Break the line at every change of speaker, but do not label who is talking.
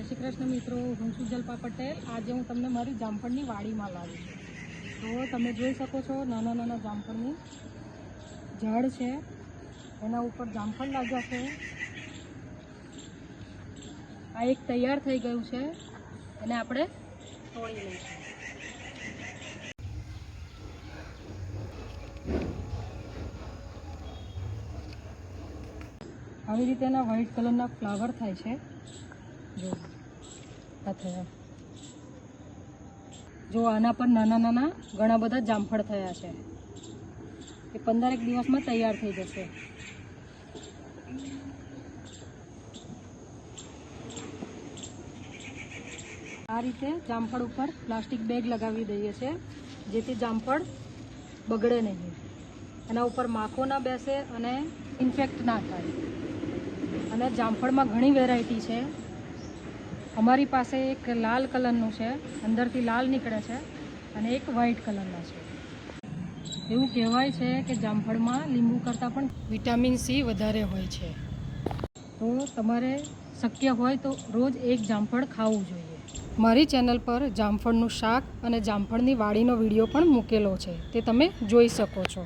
જય શ્રી કૃષ્ણ મિત્રો, હું સુજલપા પટેલ. આજે હું તમને મારી જામફળની વાડીમાં લાવી છું. તો તમે જોઈ શકો છો નાના નાના જામફળની ઝાડ છે. એના ઉપર જામફળ લાગ્યા છે. આ એક તૈયાર થઈ ગયું છે. એને આપણે તોડી લઈશું. આવી રીતે એના વ્હાઈટ કલરના ફ્લાવર થાય છે. જો આ જો આના પર નાના નાના ઘણા બધા જામફળ થયા છે. એ પંદરેક દિવસમાં તૈયાર થઈ જશે. આ રીતે જામફળ ઉપર પ્લાસ્ટિક બેગ લગાવી દઈએ છીએ જેથી જામફળ બગડે નહીં. એના ઉપર માખો ના બેસે અને ઇન્ફેક્ટ ના થાય. અને જામફળમાં ઘણી વેરાયટી છે. અમારી પાસે એક લાલ કલરનું છે, અંદરથી લાલ નીકળે છે અને એક વ્હાઈટ કલરના છે. એવું કહેવાય છે કે જામફળમાં લીંબુ કરતાં પણ વિટામિન સી વધારે હોય છે. તો તમારે શક્ય હોય તો રોજ એક જામફળ ખાવું જોઈએ. મારી ચેનલ પર જામફળનું શાક અને જામફળની વાડીનો વીડિયો પણ મૂકેલો છે, તે તમે જોઈ શકો છો.